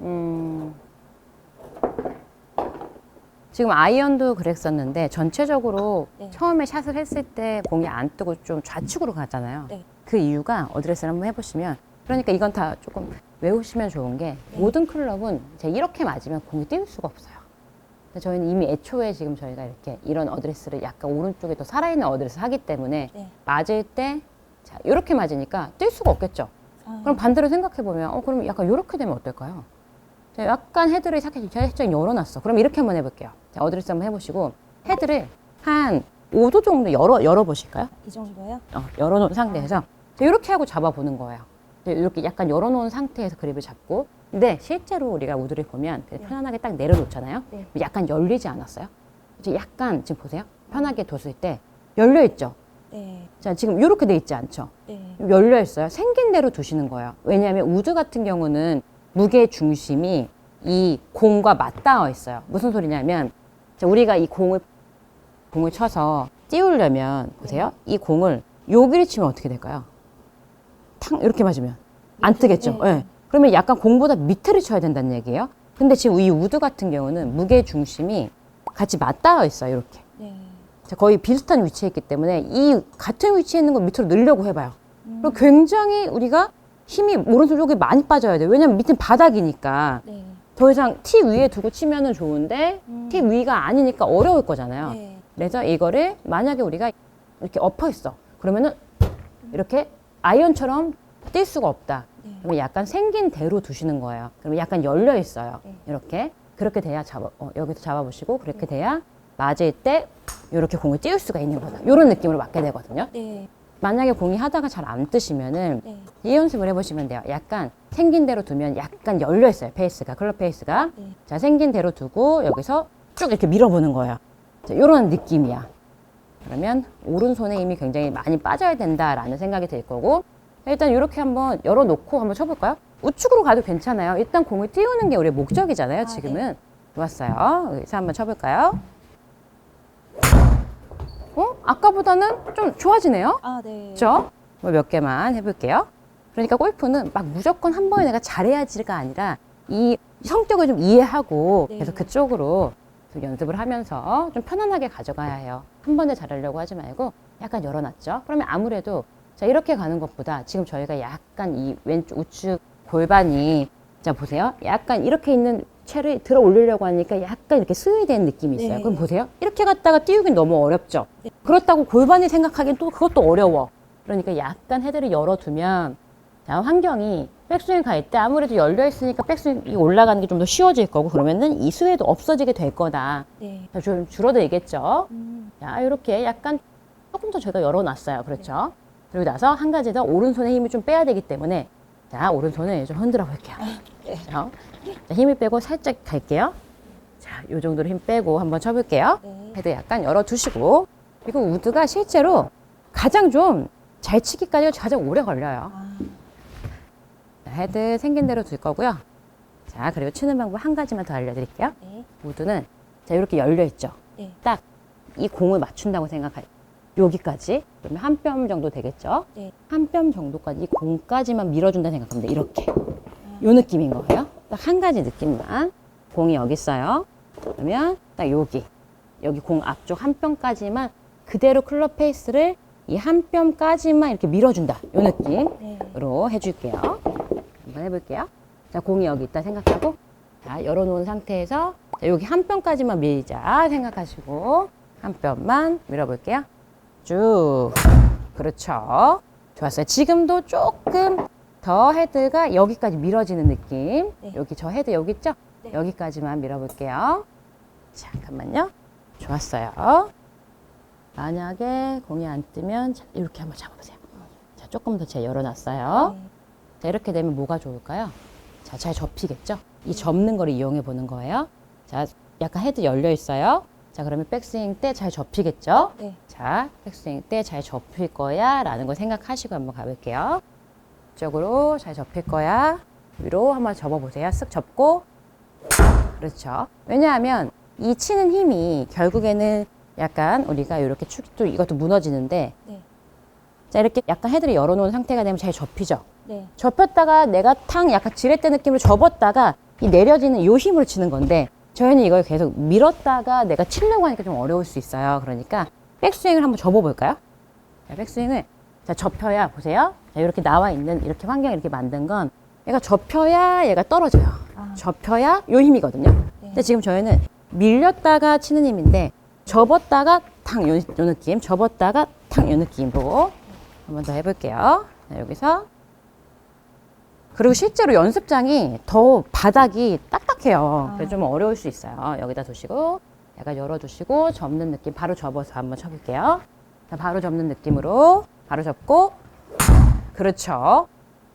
음, 지금 아이언도 그랬었는데 전체적으로 네. 처음에 샷을 했을 때 공이 안 뜨고 좀 좌측으로 가잖아요. 네. 그 이유가 어드레스를 한번 해보시면 그러니까 이건 다 조금 외우시면 좋은 게 모든 클럽은 제가 이렇게 맞으면 공이 띄울 수가 없어요. 근데 저희는 이미 애초에 지금 저희가 이렇게 이런 어드레스를 약간 오른쪽에 더 살아있는 어드레스 하기 때문에 네. 맞을 때 자, 이렇게 맞으니까 뛸 수가 없겠죠. 아, 그럼 반대로 생각해 보면 어 그럼 약간 이렇게 되면 어떨까요? 자, 약간 헤드를 살짝 열어놨어. 그럼 이렇게 한번 해볼게요. 자, 어드레스 한번 해보시고 헤드를 한 5도 정도 열어 열어 보실까요? 이 정도요? 어, 열어놓은 상태에서 자, 이렇게 하고 잡아보는 거예요. 자, 이렇게 약간 열어놓은 상태에서 그립을 잡고 근데 실제로 우리가 우드를 보면 그냥 네. 편안하게 딱 내려놓잖아요. 네. 약간 열리지 않았어요? 이제 약간 지금 보세요. 편하게 뒀을 때 열려 있죠. 네. 자 지금 이렇게 돼 있지 않죠? 네. 열려 있어요. 생긴 대로 두시는 거예요. 왜냐하면 우드 같은 경우는 무게 중심이 이 공과 맞닿아 있어요. 무슨 소리냐면 자, 우리가 이 공을 공을 쳐서 띄우려면 보세요. 이 공을 여기를 치면 어떻게 될까요? 탕 이렇게 맞으면 안 뜨겠죠. 네. 예. 그러면 약간 공보다 밑에를 쳐야 된다는 얘기예요. 근데 지금 이 우드 같은 경우는 무게 중심이 같이 맞닿아 있어요. 이렇게. 네. 자, 거의 비슷한 위치에 있기 때문에 이 같은 위치에 있는 거 밑으로 늘려고 해봐요. 음. 그리고 굉장히 우리가 힘이 오른쪽 쪽에 많이 빠져야 돼요. 왜냐면 밑은 바닥이니까 네. 더 이상 티 위에 두고 치면은 좋은데 음. 티 위가 아니니까 어려울 거잖아요. 네. 그래서 이거를 만약에 우리가 이렇게 엎어 있어. 그러면은 이렇게 아이언처럼 뛸 수가 없다. 네. 그러면 약간 생긴 대로 두시는 거예요. 그러면 약간 열려 있어요. 네. 이렇게 그렇게 돼야 잡아 어, 여기서 잡아보시고 그렇게 돼야 맞을 때 이렇게 공을 띄울 수가 있는 거다. 이런 느낌으로 맞게 되거든요. 네. 만약에 공이 하다가 잘 안 뜨시면은 네. 이 연습을 해보시면 돼요. 약간 생긴 대로 두면 약간 열려 있어요. 페이스가 클럽 페이스가 네. 자 생긴 대로 두고 여기서 쭉 이렇게 밀어보는 거예요. 자, 이런 느낌이야. 그러면 오른손에 힘이 굉장히 많이 빠져야 된다라는 생각이 들 거고 일단 이렇게 한번 열어놓고 한번 쳐볼까요? 우측으로 가도 괜찮아요. 일단 공을 띄우는 게 우리의 목적이잖아요. 아, 지금은 좋았어요. 여기서 한번 쳐볼까요? 어? 아까보다는 좀 좋아지네요. 아, 네. 그렇죠? 뭐 몇 개만 해볼게요. 그러니까 골프는 막 무조건 한 번에 내가 잘해야지가 아니라 이 성격을 좀 이해하고 네. 계속 그쪽으로 좀 연습을 하면서 좀 편안하게 가져가야 해요. 한 번에 잘하려고 하지 말고 약간 열어놨죠. 그러면 아무래도 자 이렇게 가는 것보다 지금 저희가 약간 이 왼쪽 우측 골반이 자 보세요. 약간 이렇게 있는 채를 들어 올리려고 하니까 약간 이렇게 스웨이된 느낌이 있어요. 네. 그럼 보세요. 이렇게 갔다가 띄우긴 너무 어렵죠. 네. 그렇다고 골반이 생각하기엔 또 그것도 어려워. 그러니까 약간 헤드를 열어두면 자, 환경이 백스윙 갈 때 아무래도 열려 있으니까 백스윙이 올라가는 게 좀 더 쉬워질 거고 그러면은 이 수혜도 없어지게 될 거다. 네. 자, 좀 줄어들겠죠. 음. 자, 이렇게 약간 조금 더 제가 열어놨어요. 그렇죠? 그리고 나서 한 가지 더 오른손에 힘을 좀 빼야 되기 때문에 자, 오른손을 좀 흔들어 볼게요. 네. 자, 자, 힘을 빼고 살짝 갈게요. 자, 요 정도로 힘 빼고 한번 쳐볼게요. 네. 헤드 약간 열어두시고 그리고 우드가 실제로 가장 좀 잘 치기까지 가장 오래 걸려요. 아, 자, 헤드 생긴 대로 둘 거고요. 자, 그리고 치는 방법 한 가지만 더 알려드릴게요. 네. 우드는 자 이렇게 열려 있죠. 네. 딱이 공을 맞춘다고 생각할 여기까지 그러면 한 뼘 정도 되겠죠. 네. 한 뼘 정도까지 이 공까지만 밀어준다 생각하면 돼. 이렇게 요 느낌인 거예요. 딱 한 가지 느낌만 공이 여기 있어요. 그러면 딱 여기 여기 공 앞쪽 한 뼘까지만 그대로 클럽 페이스를 이 한 뼘까지만 이렇게 밀어준다. 요 느낌으로 네. 해줄게요. 한번 해볼게요. 자, 공이 여기 있다 생각하고, 자, 열어놓은 상태에서 자, 여기 한 뼘까지만 밀자 생각하시고, 한 뼘만 밀어볼게요. 쭉. 그렇죠. 좋았어요. 지금도 조금 더 헤드가 여기까지 밀어지는 느낌. 네. 여기 저 헤드 여기 있죠? 네. 여기까지만 밀어볼게요. 잠깐만요. 좋았어요. 만약에 공이 안 뜨면 자, 이렇게 한번 잡아보세요. 자, 조금 더 제가 열어놨어요. 네. 자, 이렇게 되면 뭐가 좋을까요? 자, 잘 접히겠죠? 이 접는 거를 이용해 보는 거예요. 자, 약간 헤드 열려 있어요. 자, 그러면 백스윙 때 잘 접히겠죠? 네. 자, 백스윙 때 잘 접힐 거야 라는 거 생각하시고 한번 가볼게요. 이쪽으로 잘 접힐 거야. 위로 한번 접어보세요. 쓱 접고. 그렇죠. 왜냐하면 이 치는 힘이 결국에는 약간 우리가 이렇게 축이 또 이것도 무너지는데 네. 자, 이렇게 약간 헤드를 열어놓은 상태가 되면 잘 접히죠. 네. 접혔다가 내가 탕 약간 지렛대 느낌으로 접었다가 이 내려지는 요 힘으로 치는 건데 저희는 이걸 계속 밀었다가 내가 치려고 하니까 좀 어려울 수 있어요. 그러니까 백스윙을 한번 접어볼까요? 자, 백스윙을 자, 접혀야 보세요. 자, 이렇게 나와 있는 이렇게 환경 이렇게 만든 건 얘가 접혀야 얘가 떨어져요. 아. 접혀야 요 힘이거든요. 근데 지금 저희는 밀렸다가 치는 힘인데 접었다가 탕 요, 요 느낌, 접었다가 탕 요 느낌으로 한번 더 해볼게요. 자, 여기서 그리고 실제로 연습장이 더 바닥이 딱딱해요. 그래서 좀 어려울 수 있어요. 여기다 두시고 약간 열어두시고 접는 느낌 바로 접어서 한번 쳐볼게요. 자, 바로 접는 느낌으로 바로 접고 그렇죠.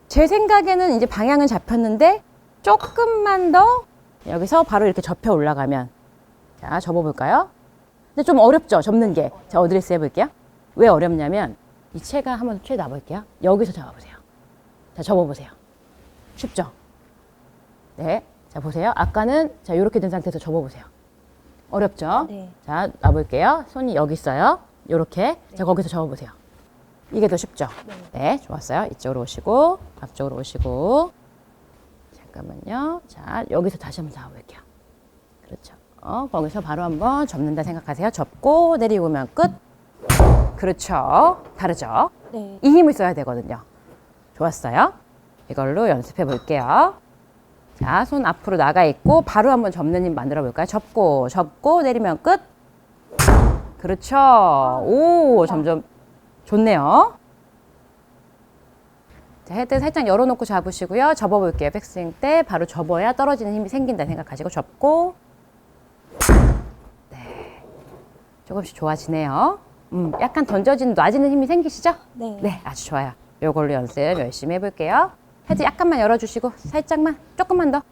제 생각에는 이제 방향은 잡혔는데 조금만 더 여기서 바로 이렇게 접혀 올라가면 자 접어볼까요? 근데 좀 어렵죠 접는 게. 자 어드레스 해볼게요. 왜 어렵냐면 이 채가 한번 채 놔볼게요. 여기서 잡아보세요. 자 접어보세요. 쉽죠? 네. 자 보세요. 아까는 자 이렇게 된 상태에서 접어보세요. 어렵죠? 네. 자 놔볼게요. 손이 여기 있어요. 요렇게. 자 거기서 접어보세요. 이게 더 쉽죠? 네, 좋았어요. 이쪽으로 오시고, 앞쪽으로 오시고. 잠깐만요. 자, 여기서 다시 한번 잡아볼게요. 그렇죠. 어, 거기서 바로 한번 접는다 생각하세요. 접고, 내리고 오면 끝. 그렇죠. 다르죠? 네. 이 힘을 써야 되거든요. 좋았어요. 이걸로 연습해 볼게요. 자, 손 앞으로 나가 있고, 바로 한번 접는 힘 만들어 볼까요? 접고, 접고, 내리면 끝. 그렇죠. 오, 점점 좋네요. 자, 헤드 살짝 열어놓고 잡으시고요. 접어볼게요. 백스윙 때 바로 접어야 떨어지는 힘이 생긴다 생각하시고 접고. 네. 조금씩 좋아지네요. 음, 약간 던져지는 놔지는 힘이 생기시죠? 네. 네, 아주 좋아요. 요걸로 연습 열심히 해볼게요. 헤드 약간만 열어주시고 살짝만, 조금만 더.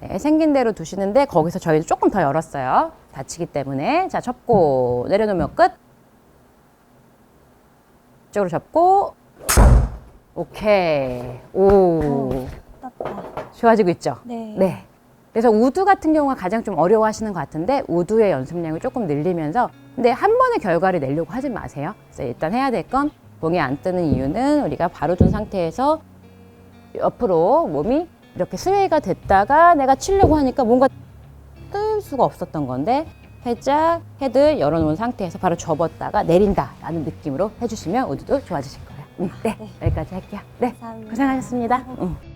네, 생긴 대로 두시는데 거기서 저희는 조금 더 열었어요. 다치기 때문에. 자, 접고 내려놓으면 끝. 이쪽으로 접고. 오케이. 오. 땄다. 좋아지고 있죠? 네. 네. 그래서 우드 같은 경우가 가장 좀 어려워하시는 것 같은데 우드의 연습량을 조금 늘리면서 근데 한 번에 결과를 내려고 하지 마세요. 그래서 일단 해야 될 건 봉이 안 뜨는 이유는 우리가 바로 둔 상태에서 옆으로 몸이 이렇게 스웨이가 됐다가 내가 치려고 하니까 뭔가 뜰 수가 없었던 건데 살짝 헤드 열어놓은 상태에서 바로 접었다가 내린다라는 느낌으로 해주시면 우드도 좋아지실 거예요. 음, 네, 여기까지 할게요. 네, 감사합니다. 고생하셨습니다. 음.